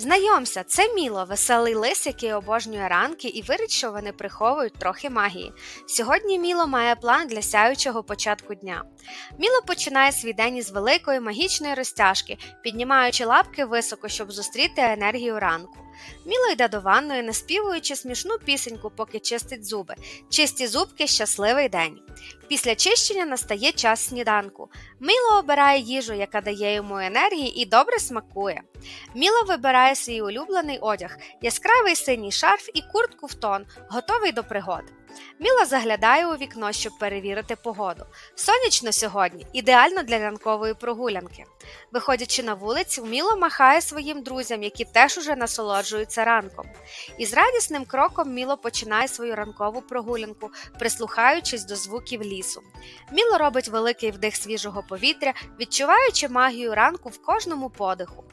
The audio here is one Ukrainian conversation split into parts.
Знайомся, це Міло, веселий лис, який обожнює ранки і вірить, що вони приховують трохи магії. Сьогодні Міло має план для сяючого початку дня. Міло починає свій день із великої магічної розтяжки, піднімаючи лапки високо, щоб зустріти енергію ранку. Міло йде до ванної, наспівуючи смішну пісеньку, поки чистить зуби. Чисті зубки щасливий день. Після чищення настає час сніданку. Міло обирає їжу, яка дає йому енергії і добре смакує. Міло вибирає свій улюблений одяг, яскравий синій шарф і куртку в тон, готовий до пригод. Міло заглядає у вікно, щоб перевірити погоду. Сонячно сьогодні, ідеально для ранкової прогулянки. Виходячи на вулицю, Міло махає своїм друзям, які теж уже насолоджуються ранком. І з радісним кроком Міло починає свою ранкову прогулянку, прислухаючись до звуків лісу. Міло робить великий вдих свіжого повітря, відчуваючи магію ранку в кожному подиху.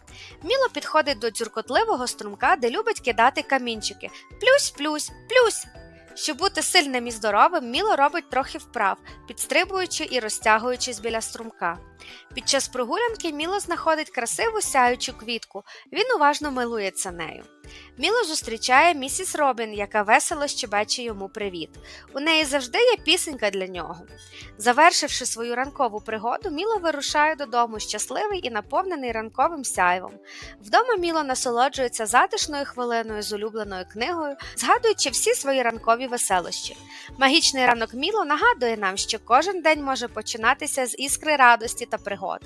Міло підходить до дзюркотливого струмка, де любить кидати камінчики. Плюсь, плюсь, плюсь. Щоб бути сильним і здоровим, Міло робить трохи вправ, підстрибуючи і розтягуючись біля струмка. Під час прогулянки Міло знаходить красиву сяючу квітку. Він уважно милується нею. Міло зустрічає місіс Робін, яка весело щебече йому привіт. У неї завжди є пісенька для нього. Завершивши свою ранкову пригоду, Міло вирушає додому щасливий і наповнений ранковим сяйвом. Вдома Міло насолоджується затишною хвилиною з улюбленою книгою, згадуючи всі свої ранкові веселощі. Магічний ранок Міло нагадує нам, що кожен день може починатися з іскри радості та пригод.